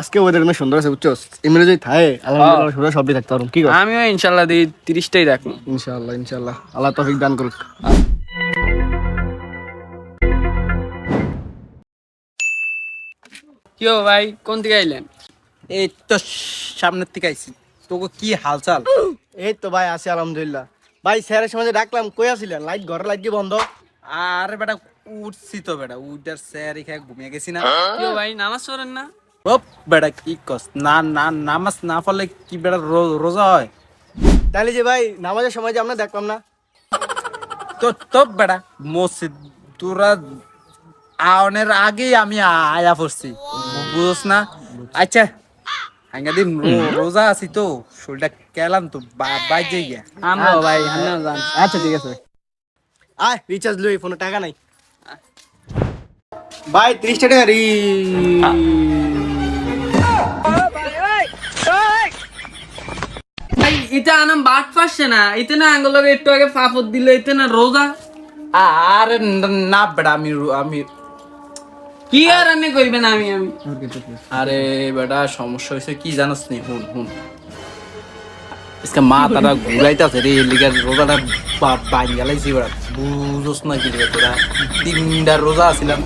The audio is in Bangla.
আজকে কোনো সুন্দর আছে বুঝছ? এমনি যদি থাকে আলহামদুলিল্লাহ সুন্দর সবই থাকতে কি আমিও ইনশাল্লাহ দিই তিরিশটাই রাখব ইনশাআল্লাহ ইনশাআল্লাহ। আল্লাহ তৌফিক দান করুক। কি হো ভাই কোন দিকে আইলেন? এই তো সামনের থেকে আইছি। তোকে কি হালচাল? এই তো ভাই আছি আলহামদুলিল্লাহ। ভাই স্যারের সময় যে ডাকলাম কই আছিলেন? লাইট ঘরের লাইট কি বন্ধ? আরে বেটা উঠছি তো বেটা উঠার স্যার এখানে ঘুমিয়ে গেছি না। কি হো ভাই নামাজ পড়েন না? ও বেটা কি কস না না নামাজ না পড়লে কি বেটা রোজা হয়? তাহলে যে ভাই নামাজের সময় যে আমরা দেখলাম না। তো তো বেটা মসজিদ তোরা আওনের আগেই আমি আয়া পড়ছি। বুঝছ না? আচ্ছা হাঙ্গা দিন রোজা আছি তো শরীরটা কেলাম তো বাইজে গিয়া। আমরাও ভাই আচ্ছা ঠিক আছে। আয় রিচার্জ লই ফোনে টাকা নাই। ভাই ত্রিশ টাকা রি ভাই এটা আনাম বাট পাচ্ছে না। এতে না আঙ্গুলকে একটু আগে ফাফত দিল এতে না রোজা। আরে ন- না বেটা আমি আমি কি আর আমি কইবেন আমি আমি। আরে বেটা সমস্যা হয়েছে কি জানাস নি? হুন হুন। আজকে মা তারা ঘুরাইতেছে রে লিগার রোজাটা বাইন গেলাইছি বেটা। বুঝোস না কি রে তোরা। তিনটা রোজা আছিলাম।